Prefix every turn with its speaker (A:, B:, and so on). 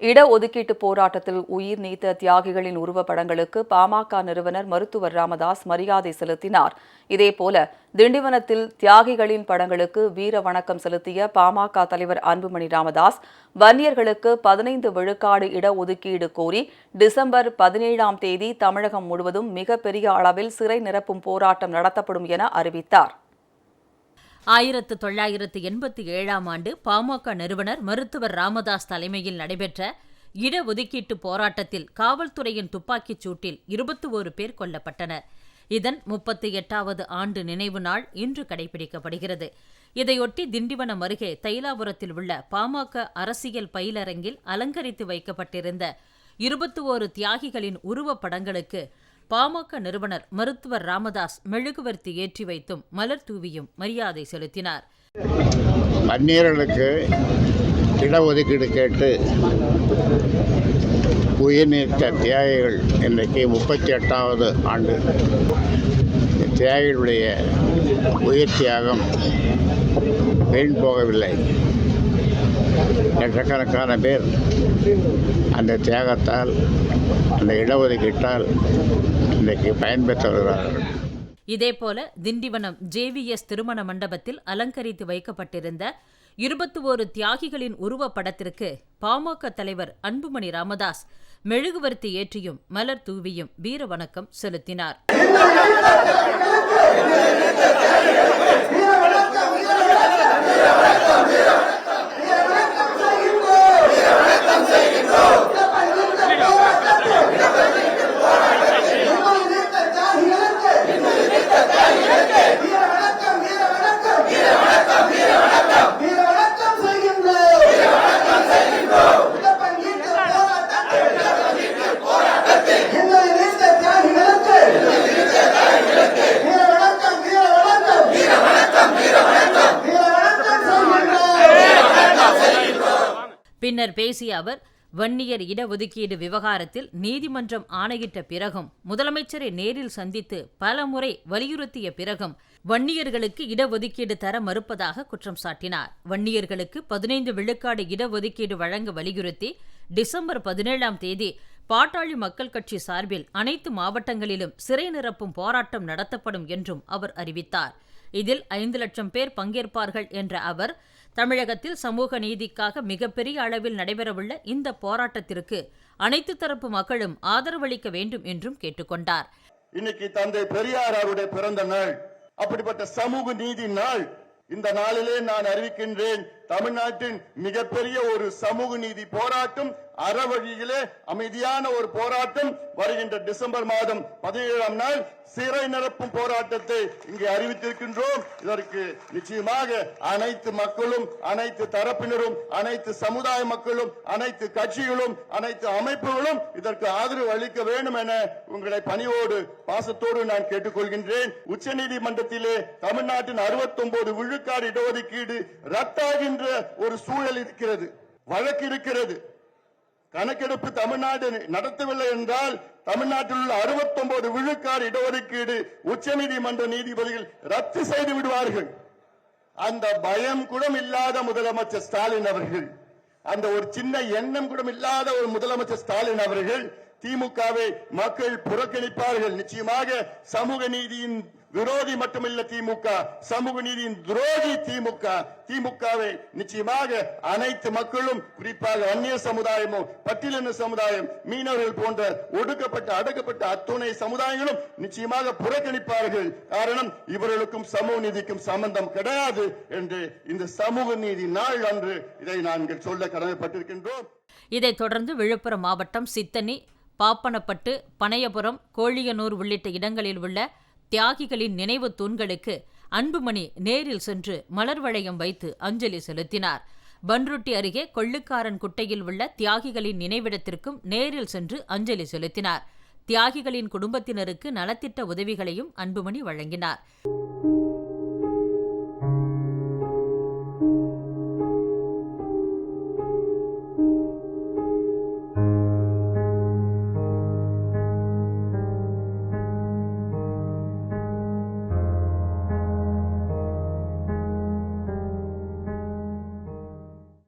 A: இடஒதுக்கீட்டு போராட்டத்தில் உயிர் நீத்த தியாகிகளின் உருவப்படங்களுக்கு பாமக நிறுவனர் மருத்துவர் ராமதாஸ் மரியாதை செலுத்தினார். இதேபோல திண்டிவனத்தில் தியாகிகளின் படங்களுக்கு வீர வணக்கம் செலுத்திய பாமக தலைவர் அன்புமணி ராமதாஸ் வன்னியர்களுக்கு பதினைந்து விழுக்காடு இடஒதுக்கீடு கோரி டிசம்பர் பதினேழாம் தேதி தமிழகம் முழுவதும் மிகப்பெரிய அளவில் சிறை நிரப்பும் போராட்டம் நடத்தப்படும் என அறிவித்தார்.
B: ஆயிரத்து தொள்ளாயிரத்து எண்பத்தி ஏழாம் ஆண்டு பாமக நிறுவனர் மருத்துவர் ராமதாஸ் தலைமையில் நடைபெற்ற இடஒதுக்கீட்டு போராட்டத்தில் காவல்துறையின் துப்பாக்கிச் சூட்டில் இருபத்தி ஓரு பேர் கொல்லப்பட்டனர். இதன் முப்பத்தி எட்டாவது ஆண்டு நினைவு நாள் இன்று கடைபிடிக்கப்படுகிறது. இதையொட்டி திண்டிவனம் அருகே தைலாபுரத்தில் உள்ள பாமக அரசியல் பயிலரங்கில் அலங்கரித்து வைக்கப்பட்டிருந்த இருபத்தி ஓரு தியாகிகளின் உருவப்படங்களுக்கு பாமக நிறுவனர் மருத்துவர் ராமதாஸ் மெழுகுவர்த்தி ஏற்றி வைத்தும் மலர் தூவியும் மரியாதை செலுத்தினார்.
C: பன்னீரலுக்கு இடஒதுக்கீடு கேட்டு உயிர்நீத்த தியாகிகள் இன்றைக்கு முப்பத்தி எட்டாவது ஆண்டு தியாகிகளுடைய உயிர் தியாகம் வீண் போகவில்லை. லட்சக்கணக்கான பேர் அந்த தியாகத்தால் அந்த இடஒதுக்கீட்டால் இன்றைக்கு பயன்பெற்று வருகிறார்கள்
B: இதேபோல திண்டிவனம் ஜேவிஎஸ் திருமண மண்டபத்தில் அலங்கரித்து வைக்கப்பட்டிருந்த இருபத்தி ஓரு தியாகிகளின் உருவப்படத்திற்கு பாமக தலைவர் அன்புமணி ராமதாஸ் மெழுகுவர்த்தி ஏற்றியும் மலர் தூவியும் வீர வணக்கம் செலுத்தினார். பின்னர் பேசிய அவர் வன்னியர் இடஒதுக்கீடு விவகாரத்தில் நீதிமன்றம் ஆணையிட்ட பிறகும் முதலமைச்சரை நேரில் சந்தித்து பல முறை வலியுறுத்திய பிறகும் வன்னியர்களுக்கு இடஒதுக்கீடு தர மறுப்பதாக குற்றம் சாட்டினார். வன்னியர்களுக்கு பதினைந்து விழுக்காடு இடஒதுக்கீடு வழங்க வலியுறுத்தி டிசம்பர் பதினேழாம் தேதி பாட்டாளி மக்கள் கட்சி சார்பில் அனைத்து மாவட்டங்களிலும் சிறை நிரப்பும் போராட்டம் நடத்தப்படும் என்றும் அவர் அறிவித்தார். இதில் ஐந்து லட்சம் பேர் பங்கேற்பார்கள் என்ற அவர் தமிழகத்தில் சமூக நீதிக்காக மிகப்பெரிய அளவில் நடைபெறவுள்ள இந்த போராட்டத்திற்கு அனைத்து தரப்பு மக்களும் ஆதரவளிக்க வேண்டும் என்றும் கேட்டுக்கொண்டார்.
D: இன்னைக்கு தந்தை பெரியார் அவருடைய பிறந்த நாள். அப்படிப்பட்ட சமூக நீதி நாள். இந்த நாளிலே நான் அறிவிக்கின்றேன் தமிழ்நாட்டின் மிகப்பெரிய ஒரு சமூக நீதி போராட்டம் அறவழியிலே அமைதியான ஒரு போராட்டம் வருகின்ற டிசம்பர் மாதம் பதினேழாம் நாள் சிறை நிரப்பும் போராட்டத்தை இங்கே அறிவித்திருக்கின்றோம். இதற்கு நிச்சயமாக அனைத்து மக்களும் அனைத்து தரப்பினரும் அனைத்து சமுதாய மக்களும் அனைத்து கட்சிகளும் அனைத்து அமைப்புகளும் இதற்கு ஆதரவு அளிக்க வேண்டும் என உங்களை பணியோடு பாசத்தோடு நான் கேட்டுக்கொள்கின்றேன். உச்சநீதிமன்றத்திலே தமிழ்நாட்டின் 69 விழுக்காடு இடஒதுக்கீடு ரத்தாகின்ற என்ற ஒரு சூழல் இருக்கிறது வழக்கு இருக்கிறது. கணக்கெடுப்பு தமிழ்நாடு நடத்தவில்லை என்றால் தமிழ்நாட்டில் உள்ள 69 விழுக்காடு இடஒதுக்கீடு உச்சநீதிமன்ற நீதிபதிகள் ரத்து செய்து விடுவார்கள். அந்த பயம் கூட இல்லாத முதலமைச்சர் ஸ்டாலின் அவர்கள் அந்த ஒரு சின்ன எண்ணம் கூட இல்லாத ஒரு முதலமைச்சர் ஸ்டாலின் அவர்கள் திமுகவை மக்கள் புறக்கணிப்பார்கள். நிச்சயமாக சமூக நீதியின் விரோதி மட்டுமில்ல திமுக. சமூக நீதியின் துரோகி திமுக. திமுகவை நிச்சயமாக அனைத்து மக்களும் குறிப்பாக அந்நிய சமுதாயமும் பட்டியலின சமுதாயம் மீனவர்கள் போன்ற ஒடுக்கப்பட்ட அடக்கப்பட்ட அத்துணை சமுதாயங்களும் நிச்சயமாக புறக்கணிப்பார்கள். காரணம் இவர்களுக்கும் சமூக நீதிக்கும் சம்பந்தம் கிடையாது என்று இந்த சமூக நீதி நாள் அன்று இதை நாங்கள் சொல்ல கடமைப்பட்டிருக்கின்றோம்.
B: இதைத் தொடர்ந்து விழுப்புரம் மாவட்டம் சித்தனி பாப்பனப்பட்டு பனையபுரம் கோழியனூர் உள்ளிட்ட இடங்களில் உள்ள தியாகிகளின் நினைவு தூண்களுக்கு அன்புமணி நேரில் சென்று மலர் வளையம் வைத்து அஞ்சலி செலுத்தினார். பன்ருட்டி அருகே கொள்ளுக்காரன் குட்டையில் உள்ள தியாகிகளின் நினைவிடத்திற்கும் நேரில் சென்று அஞ்சலி செலுத்தினார். தியாகிகளின் குடும்பத்தினருக்கு நலத்திட்ட உதவிகளையும் அன்புமணி வழங்கினார்.